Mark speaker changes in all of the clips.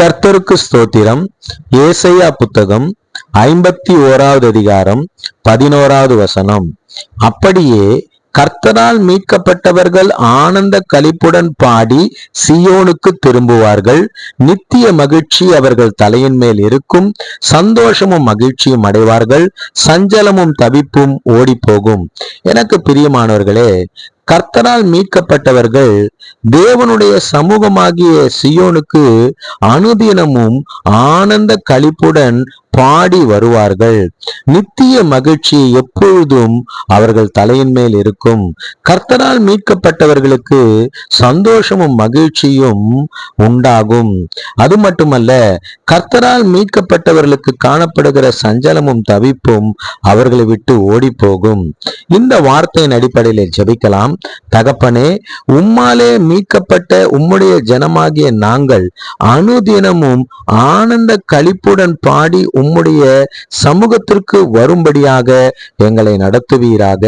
Speaker 1: கர்த்தருக்கு ஸ்தோத்திரம். ஏசையா புத்தகம் ஐம்பத்தி ஓராவது அதிகாரம் பதினோராவது வசனம். அப்படியே கர்த்தரால் மீட்கப்பட்டவர்கள் ஆனந்த கலிப்புடன் பாடி சியோனுக்கு திரும்புவார்கள். நித்திய மகிழ்ச்சி அவர்கள் தலையின் மேல் இருக்கும். சந்தோஷமும் மகிழ்ச்சியும் அடைவார்கள். சஞ்சலமும் தவிப்பும் ஓடி போகும் எனக்கு பிரியமானவர்களே கர்த்தரால் மீட்கப்பட்டவர்கள் தேவனுடைய சமூகமாகிய சியோனுக்கு அனுதினமும் ஆனந்த கழிப்புடன் பாடி வருவார்கள். நித்திய மகிழ்ச்சி எப்பொழுதும் அவர்கள் தலையின் மேல் இருக்கும். கர்த்தரால் மீட்கப்பட்டவர்களுக்கு சந்தோஷமும் மகிழ்ச்சியும் உண்டாகும். அது மட்டுமல்ல கர்த்தரால் மீட்கப்பட்டவர்களுக்கு காணப்படுகிற சஞ்சலமும் தவிப்பும் அவர்களை விட்டு ஓடி போகும் இந்த வார்த்தையின் அடிப்படையில் ஜெபிக்கலாம். தகப்பனே உம்மாலே மீட்கப்பட்ட உம்முடைய ஜனமாகிய நாங்கள் அனுதினமும் ஆனந்த கழிப்புடன் பாடி உம்முடைய சமூகத்திற்கு வரும்படியாக எங்களை நடத்துவீராக.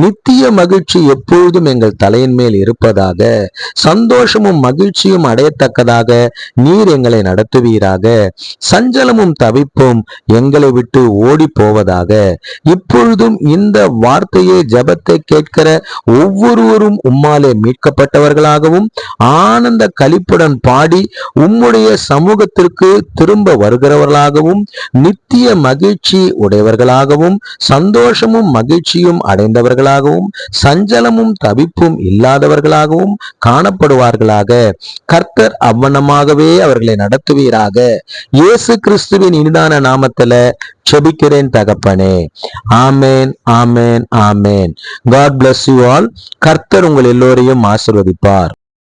Speaker 1: நித்திய மகிழ்ச்சி எப்பொழுதும் எங்கள் தலையின் மேல் இருப்பதாக சந்தோஷமும் மகிழ்ச்சியும் அடையத்தக்கதாக நீர் எங்களை நடத்துவீராக. சஞ்சலமும் தவிப்பும் எங்களை விட்டு ஓடி போவதாக இப்பொழுதும் இந்த வார்த்தையை ஜபத்தை கேட்கிற ஒவ்வொருவரும் உம்மாலே மீட்கப்பட்டவர்களாகவும் ஆனந்த களிப்புடன் பாடி உம்முடைய சமூகத்திற்கு திரும்ப வருகிறவர்களாகவும் நித்திய மகிழ்ச்சி உடையவர்களாகவும் சந்தோஷமும் மகிழ்ச்சியும் அடைந்தவர்களாகவும் சஞ்சலமும் தவிப்பும் இல்லாதவர்களாகவும் காணப்படுவார்களாக. கர்த்தர் அவ்வனமாகவே அவர்களை நடத்துவீராக. இயேசு கிறிஸ்துவின் இனிதான நாமத்துல செபிக்கிறேன் தகப்பனே. ஆமேன் ஆமேன் ஆமேன். காட் பிளஸ் யூ ஆல் கர்த்தர் உங்கள் எல்லோரையும் ஆசிர்வதிப்பார்.